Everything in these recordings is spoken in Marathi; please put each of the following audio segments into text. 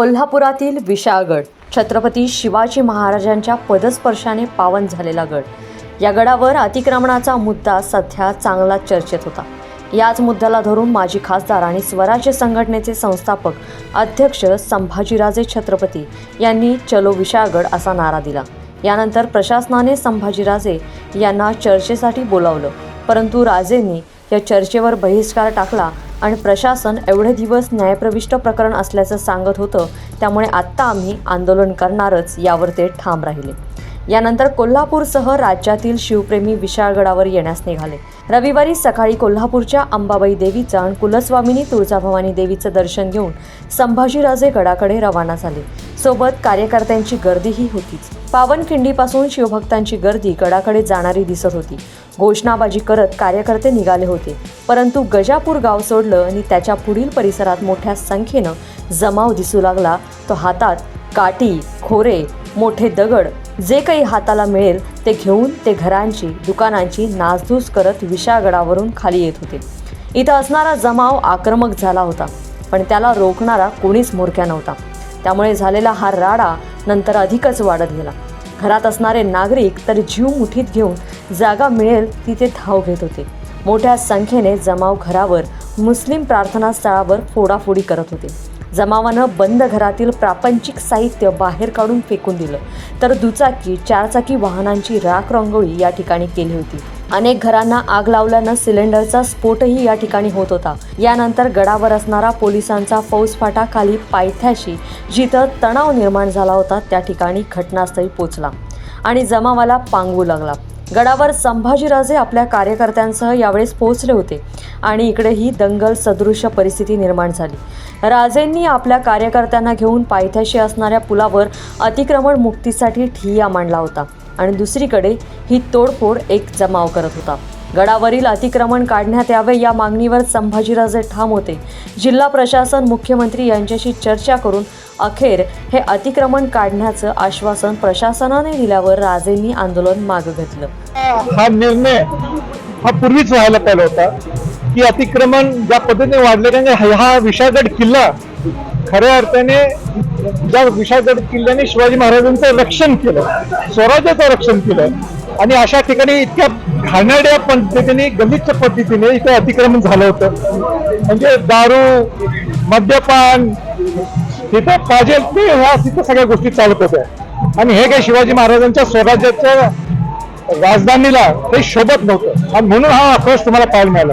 कोल्हापुरातील विशाळगड. छत्रपती शिवाजी महाराजांच्या पदस्पर्शाने पावन झालेला गड. या गडावर अतिक्रमणाचा मुद्दा सध्या चांगला चर्चेत होता. याच मुद्द्याला धरून माजी खासदार आणि स्वराज्य संघटनेचे संस्थापक अध्यक्ष संभाजीराजे छत्रपती यांनी चलो विशाळगड असा नारा दिला. यानंतर प्रशासनाने संभाजीराजे यांना चर्चेसाठी बोलावलं. परंतु राजेंनी या चर्चेवर बहिष्कार टाकला आणि प्रशासन एवढे दिवस न्यायप्रविष्ट प्रकरण असल्याचं सांगत होतं त्यामुळे आत्ता आम्ही आंदोलन करणारच यावर ते ठाम राहिले. यानंतर कोल्हापूरसह राज्यातील शिवप्रेमी विशाळगडावर येण्यास निघाले. रविवारी सकाळी कोल्हापूरच्या अंबाबाई देवीचं आणि कुलस्वामिनी तुळजाभवानी देवीचं दर्शन घेऊन संभाजीराजे गडाकडे रवाना झाले. सोबत कार्यकर्त्यांची गर्दीही होतीच. पावनखिंडीपासून शिवभक्तांची गर्दी गडाकडे जाणारी दिसत होती. घोषणाबाजी करत कार्यकर्ते निघाले होते. परंतु गजापूर गाव सोडलं आणि त्याच्या पुढील परिसरात मोठ्या संख्येनं जमाव दिसू लागला तो हातात काठी खोरे मोठे दगड जे काही हाताला मिळेल ते घेऊन ते घरांची दुकानांची नासधूस करत विशाळगडावरून खाली येत होते. इथं असणारा जमाव आक्रमक झाला होता पण त्याला रोखणारा कोणीच मोरक्या नव्हता. त्यामुळे झालेला हा राडा नंतर अधिकच वाढत गेला. घरात असणारे नागरिक तर जीव मुठीत घेऊन जागा मिळेल तिथे धाव घेत होते. मोठ्या संख्येने जमाव घरावर मुस्लिम प्रार्थनास्थळावर फोडाफोडी करत होते. जमावानं बंद घरातील प्रापंचिक साहित्य बाहेर काढून फेकून दिलं. तर दुचाकी चारचाकी वाहनांची राख रांगोळी या ठिकाणी केली होती. अनेक घरांना आग लावल्यानं सिलेंडरचा स्फोटही या ठिकाणी होत होता. यानंतर गडावर असणारा पोलिसांचा फौजफाटा खाली पायथ्याशी जिथं तणाव निर्माण झाला होता त्या ठिकाणी घटनास्थळी पोचला आणि जमावाला पांगवू लागला. गडावर संभाजीराजे आपल्या कार्यकर्त्यांसह यावेळेस पोहोचले होते आणि इकडे ही दंगल सदृश्य परिस्थिती निर्माण झाली. राजेंनी आपल्या कार्यकर्त्यांना घेऊन पायथ्याशी असणाऱ्या पुलावर अतिक्रमण मुक्तीसाठी ठिय्या मांडला होता. आणि दुसरीकडे ही तोडफोड एक जमाव करत होता. गडावरील अतिक्रमण काढण्यात यावे या मागणीवर संभाजीराजे ठाम होते. जिल्हा प्रशासन मुख्यमंत्री यांच्याशी चर्चा करून अखेर हे अतिक्रमण काढण्याचं आश्वासन प्रशासनाने दिल्यावर राजेंनी आंदोलन मागं घेतलं. हा निर्णय हा पूर्वीच व्हायला पाहिजे होता. की अतिक्रमण ज्या पद्धतीने वाढलेल्याने हा हा विशाळगड किल्ला खऱ्या अर्थाने ज्या विशाळगड किल्ल्याने शिवाजी महाराजांचं रक्षण केलं स्वराज्याचं रक्षण केलं आणि अशा ठिकाणी इतक्या घाणेरड्या पद्धतीने गलिच्छ पद्धतीने इथे अतिक्रमण झालं होतं. म्हणजे दारू मद्यपान तिथं पाहिजे ते ह्या तिथं सगळ्या गोष्टी चालत होत्या. आणि हे काही शिवाजी महाराजांच्या स्वराज्याच्या राजधानीला हे शोभत नव्हतं. आणि म्हणून हा आक्रोश तुम्हाला पाहायला मिळाला.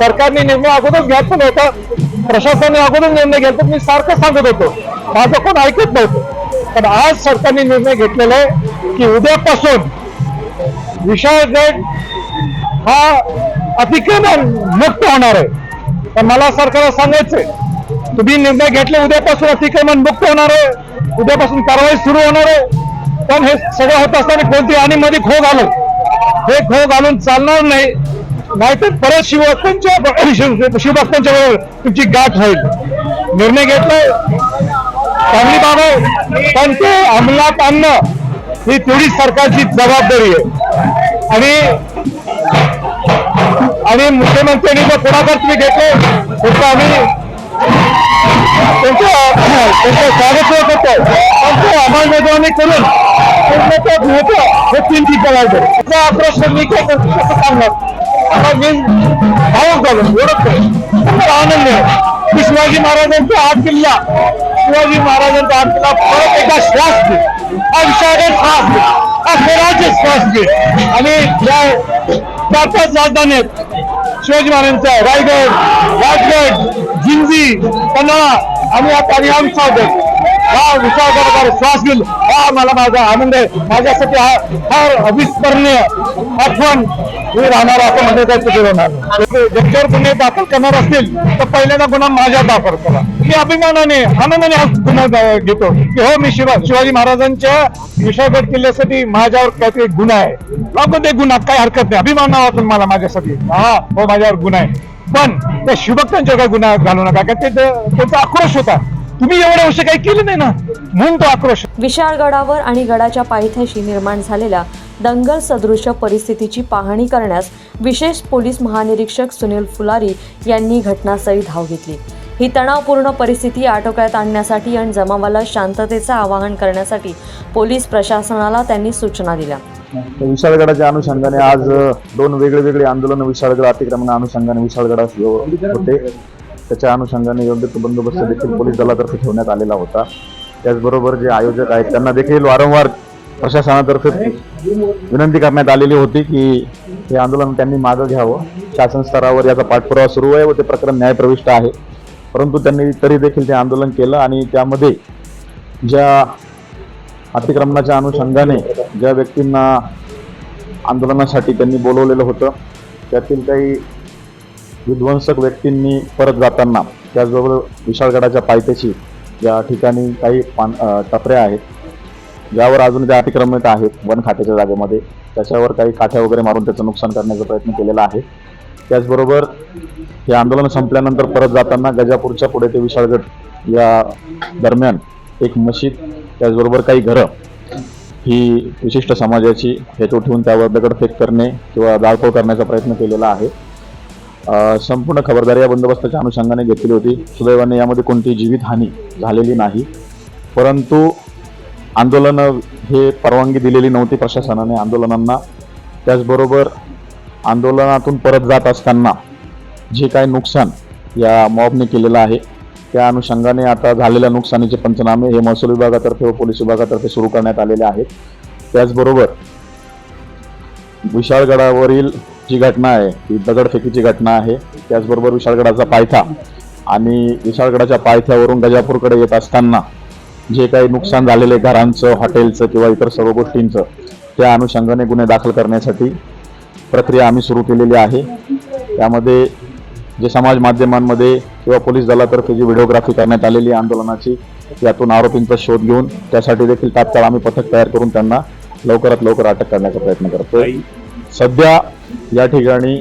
सरकारने निर्णय अगोदर घ्यायचा नव्हता. प्रशासनाने अगोदर निर्णय घ्यायचा मी सारखं सांगत होतो. माझं कोण ऐकत नव्हतं. पण आज सरकारने निर्णय घेतलेला आहे की उद्यापासून विशाळगड हा अतिक्रमण मुक्त होणार आहे. पण मला सरकारला सांगायचंय तुम्ही निर्णय घेतले उद्यापासून अतिक्रमण मुक्त होणार आहे. उद्यापासून कारवाई सुरू होणार आहे. पण हे सगळं होत असताना कोणती आणि मध्ये खो घालून हे खो घालून चालणार नाही. नाहीतर परत शिवभक्तांच्या शिवभक्तांच्या बरोबर तुमची गाठ होईल. निर्णय घेतलाय. चांगली बाब आहे. पण ते अंमलात आणणं ही तेवढी सरकारची जबाबदारी आहे. आणि आणि मुख्यमंत्र्यांनी जो पुढाकार तुम्ही घेतले त्याचं आम्ही त्यांचं त्यांचं स्वागत करत होतो पण ते अंमलबजावणी करून हे तीन ठिकाण आहे. त्याचा प्रश्न मी काय करतो कसं सांगणार मला मी भावक झालो ओळखतो खूप आनंद आहे. की शिवाजी महाराजांचा आठ किल्ला शिवाजी महाराजांचा आठ किल्ला परत एकदा श्वास घे. हा विषयाकडे श्वास घे. हा स्वराज्य श्वास घे. आणि या चार पाच राजधानी आहेत शिवाजी महाराजांचा रायगड राजगड जिंजी पन्हाळा आणि आता आणि हा विशाळगड श्वास घेईल हा मला माझा आनंद आहे. माझ्यासाठी हा फार अविस्मरणीय आठवण मी राहणार असं म्हणजे त्याचं फिरवणार ज्यांच्यावर गुन्हे दाखल करणार असतील तर पहिल्यांदा गुन्हा माझ्या दाखल करा. मी अभिमानाने आनंदाने हा गुन्हा घेतो. की हो मी शिवा शिवाजी महाराजांच्या विशाळगड किल्ल्यासाठी माझ्यावर काहीतरी गुन्हा आहे. नको ते गुन्हा काय हरकत नाही. अभिमानातून मला माझ्यासाठी. हा हो माझ्यावर गुन्हा आहे. पण त्या शिवभक्तांच्या काय गुन्हा घालू नका का ते त्यांचा आक्रोश होता. तुम्ही एवढ्या वर्ष काही केलं नाही ना? म्हणून तो आक्रोश. विशाळगडावर आणि गडाच्या पायथ्याशी निर्माण झालेल्या दंगल सदृश्य परिस्थितीची पाहणी करण्यास विशेष पोलीस महानिरीक्षक सुनील फुलारी यांनी घटनास्थळी धाव घेतली. ही तणावपूर्ण परिस्थिती आटोक्यात आणण्यासाठी आणि जमावाला शांततेचं आवाहन करण्यासाठी पोलीस प्रशासनाला त्यांनी सूचना दिल्या. विशाळगडाच्या अनुषंगाने आज दोन वेगळे वेगळे आंदोलन विशाळगड अतिक्रमण अनुषंगाने विशाळगडात जो- होते. त्याच्या अनुषंगाने योग्य तो बंदोबस्त देखील पोलीस दलातर्फे ठेवण्यात आलेला होता. त्याचबरोबर जे आयोजक आहेत त्यांना देखील वारंवार प्रशासनातर्फे विनंती करण्यात आलेली होती की हे आंदोलन त्यांनी मागं घ्यावं. शासन स्तरावर याचा पाठपुरावा सुरू आहे व ते प्रकरण न्यायप्रविष्ट आहे. परंतु त्यांनी तरी देखील ते आंदोलन केलं आणि त्यामध्ये ज्या अतिक्रमणाच्या अनुषंगाने ज्या व्यक्तींना आंदोलनासाठी त्यांनी बोलवलेलं होतं त्यातील काही विध्वंसक व्यक्तींनी परत जाताना त्याचबरोबर विशाळगडाच्या पायथ्याशी या ठिकाणी काही पान टपऱ्या आहेत. ज्यावर अजून त्या अतिक्रमित आहेत वन खात्याच्या जागेमध्ये. त्याच्यावर काही काठ्या वगैरे मारून त्याचं नुकसान करण्याचा प्रयत्न केलेला आहे. त्याचबरोबर हे आंदोलन संपल्यानंतर परत जाताना गजापूरच्या पुढे ते विशाळगड या दरम्यान एक मशीद त्याचबरोबर काही घरं ही विशिष्ट समाजाची हेतू ठेवून त्यावर दगडफेक करणे किंवा जाळपोळ करण्याचा प्रयत्न केलेला आहे. संपूर्ण खबरदारी या बंदोबस्ताच्या अनुषंगाने घेतली होती. सुदैवाने यामध्ये कोणतीही जीवितहानी झालेली नाही. परंतु आंदोलन हे परवानगी दिलेली नव्हती प्रशासनाने. आंदोलनांना त्याचबरोबर आंदोलनातून परत जात असताना जे काही नुकसान या मॉबने केलेलं आहे त्या अनुषंगाने आता झालेल्या नुकसानीचे पंचनामे हे महसूल विभागातर्फे व पोलीस विभागातर्फे सुरू करण्यात आलेले आहेत. त्याचबरोबर विशाळगडावरील जी घटना आहे. ती दगडफेकीची घटना आहे. त्याचबरोबर विशाळगडाचा पायथा. आणि विशाळगडाच्या पायथ्यावरून गजापूरकडे येत असताना जे काही नुकसान झालेले घरांचं हॉटेलचं किंवा इतर सर्व गोष्टींचं त्या अनुषंगाने गुन्हे दाखल करण्यासाठी प्रक्रिया आम्ही सुरू केलेली आहे. त्यामध्ये जे समाज माध्यमांमध्ये किंवा पोलीस दलातर्फे जी व्हिडिओग्राफी करण्यात आलेली आंदोलनाची यातून आरोपींचा शोध घेऊन त्यासाठी देखील तात्काळ आम्ही पथक तयार करून त्यांना लवकरात लवकर अटक करण्याचा प्रयत्न करतो सध्या या ठिकाणी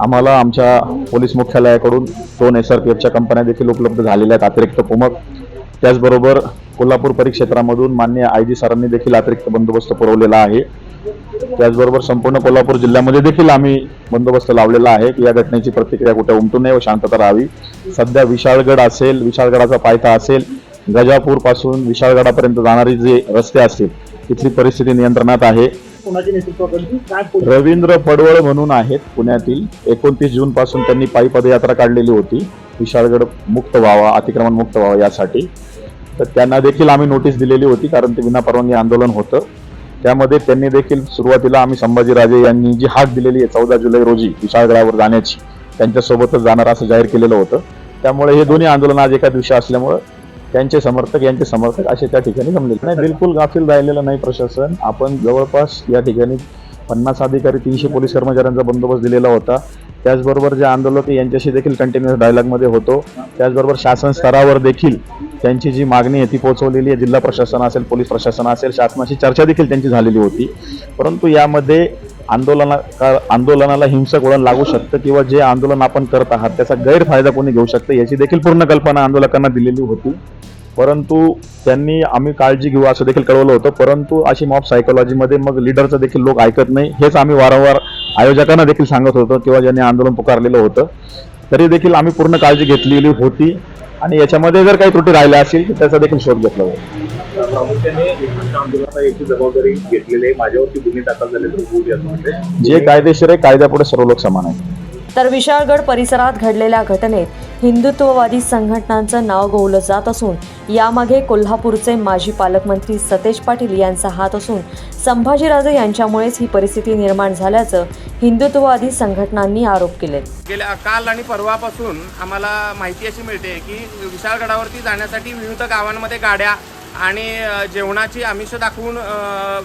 आम्हाला आमच्या पोलीस मुख्यालयाकडून दोन एस आर पी एफच्या कंपन्या देखील उपलब्ध झालेल्या आहेत अतिरिक्त कुमक त्याचबरोबर कोल्हापूर परिक्षेत्रामधून मान्य आय जी सरांनी देखील अतिरिक्त बंदोबस्त पुरवलेला आहे. त्याचबरोबर संपूर्ण कोल्हापूर जिल्ह्यामध्ये देखील आम्ही बंदोबस्त लावलेला आहे. की या घटनेची प्रतिक्रिया कुठे उमटू नये व शांतता राहावी. सध्या विशाळगड असेल विशाळगडाचा पायथा असेल गजापूरपासून विशाळगडापर्यंत जाणारी जे रस्ते असतील तिथली परिस्थिती नियंत्रणात आहे. कोणाच्या नेतृत्वाखाली काय रवींद्र पडवळ म्हणून आहेत पुण्यातील. एकोणतीस जून पासून त्यांनी पायी पदयात्रा काढलेली होती. विशाळगड मुक्त व्हावा अतिक्रमण मुक्त व्हावा यासाठी. तर त्यांना देखील आम्ही नोटीस दिलेली होती कारण ते विनापरवानगी आंदोलन होतं. त्यामध्ये त्यांनी देखील सुरुवातीला आम्ही संभाजीराजे यांनी जी हाक दिलेली आहे चौदा जुलै रोजी विशाळगडावर जाण्याची त्यांच्यासोबतच जाणार असं जाहीर केलेलं होतं. त्यामुळे हे दोन्ही आंदोलन आज एका दिवशी असल्यामुळं त्यांचे समर्थक यांचे समर्थक असे त्या ठिकाणी जमले नाही बिलकुल गाफील राहिलेलं नाही प्रशासन. आपण जवळपास या ठिकाणी पन्नास अधिकारी तीनशे पोलीस कर्मचाऱ्यांचा बंदोबस्त दिलेला होता. त्याचबरोबर जे आंदोलक यांच्याशी देखील कंटिन्युअस डायलॉगमध्ये होतो. त्याचबरोबर शासन स्तरावर देखील त्यांची जी मागणी आहे ती पोहोचवलेली आहे. जिल्हा प्रशासन असेल पोलीस प्रशासन असेल शासनाशी चर्चा देखील त्यांची झालेली होती. परंतु यामध्ये आंदोलना आंदोलनाला हिंसक वळण लागू शकतं किंवा जे आंदोलन आपण करत आहात त्याचा गैरफायदा कोणी घेऊ शकतं याची देखील पूर्ण कल्पना आंदोलकांना दिलेली होती. परंतु त्यांनी आम्ही काळजी घेऊ असं देखील कळवलं होतं. परंतु अशी मॉब सायकोलॉजीमध्ये मग लिडरचं देखील लोक ऐकत नाही. हेच आम्ही वारंवार आयोजकांना देखील सांगत होतो किंवा ज्यांनी आंदोलन पुकारलेलं होतं. तरी देखील आम्ही पूर्ण काळजी घेतलेली होती. आणि याच्यामध्ये जर काही त्रुटी राहिल्या असतील तर त्याचा देखील शोध घेतला जाईल. प्रामुख्याने एकांत आंदोलनाला याची जबाबदारी घेतलेली आहे. माझ्यावरती गुन्हे दाखल झाले तर होऊ द्या म्हणजे जे कायदेशीर आहे कायद्यापुढे सर्व लोक समान आहेत. तर विशाळगड परिसरात घडलेल्या घटनेत हिंदुत्ववादी संघटनांचं नाव गोवलं जात असून यामागे कोल्हापूरचे माजी पालकमंत्री सतेज पाटील यांचा हात असून संभाजीराजे यांच्यामुळेच ही परिस्थिती निर्माण झाल्याचं हिंदुत्ववादी संघटनांनी आरोप केले. गेल्या काल आणि परवापासून आम्हाला माहिती अशी मिळते की विशाळगडावरती जाण्यासाठी विविध गावांमध्ये गाड्या आणि जेवणाची आमिष दाखवून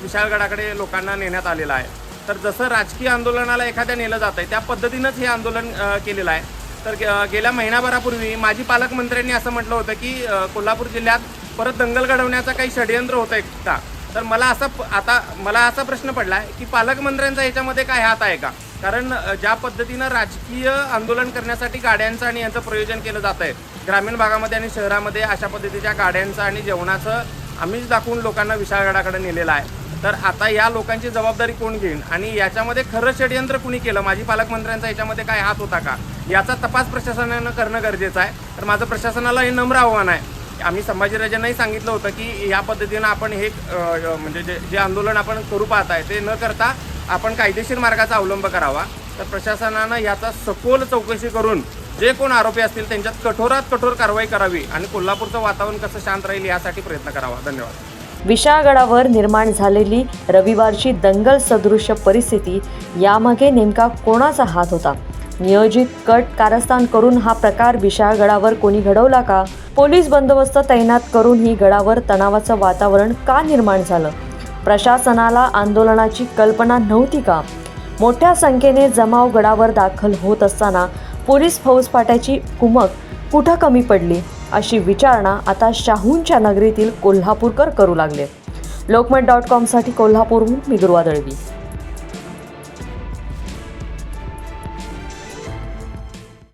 विशाळगडाकडे लोकांना नेण्यात आलेलं आहे. तर जसं राजकीय आंदोलनाला एखाद्या नेलं जात आहे त्या पद्धतीनंच हे आंदोलन केलेलं आहे. तर गेल्या महिनाभरापूर्वी माजी पालकमंत्र्यांनी असं म्हटलं होतं की कोल्हापूर जिल्ह्यात परत दंगल घडवण्याचा काही षडयंत्र होतं आहे का तर मला असा प- आता मला असा प्रश्न पडला आहे की पालकमंत्र्यांचा याच्यामध्ये काय हात आहे का? कारण ज्या पद्धतीनं राजकीय आंदोलन करण्यासाठी गाड्यांचं आणि यांचं प्रयोजन केलं जात आहे ग्रामीण भागामध्ये आणि शहरामध्ये अशा पद्धतीच्या गाड्यांचं आणि जेवणाचं आम्हीच दाखवून लोकांना विशाळगडाकडे नेलेलं आहे. तर आता या लोकांची जबाबदारी कोण घेईन? आणि याच्यामध्ये खरं षडयंत्र कुणी केलं? माझी पालकमंत्र्यांचा याच्यामध्ये काय हात होता का? याचा तपास प्रशासनानं करणं गरजेचं आहे. तर माझं प्रशासनाला हे नम्र आव्हान आहे. आम्ही संभाजीराजांनाही सांगितलं होतं की या पद्धतीनं आपण हे म्हणजे जे जे आंदोलन आपण करू पाहत आहे ते न करता आपण कायदेशीर मार्गाचा अवलंब करावा. तर प्रशासनानं याचा सखोल चौकशी करून जे कोण आरोपी असतील त्यांच्यात कठोरात कठोर कारवाई करावी आणि कोल्हापूरचं वातावरण कसं शांत राहील यासाठी प्रयत्न करावा. धन्यवाद. विशाळगडावर निर्माण झालेली रविवारची दंगल सदृश्य परिस्थिती यामागे नेमका कोणाचा हात होता? नियोजित कट कारस्थान करून हा प्रकार विशाळगडावर कोणी घडवला का? पोलीस बंदोबस्त तैनात करून ही गडावर तणावाचं वातावरण का निर्माण झालं? प्रशासनाला आंदोलनाची कल्पना नव्हती का? मोठ्या संख्येने जमाव गडावर दाखल होत असताना पोलीस फौजफाट्याची कुमक कुठं कमी पडली? अशी विचारणा आता शाहूंच्या नगरीतील कोल्हापूरकर करू लागले. लोकमत डॉट कॉमसाठी कोल्हापूरहून मी दुर्वा दळवी.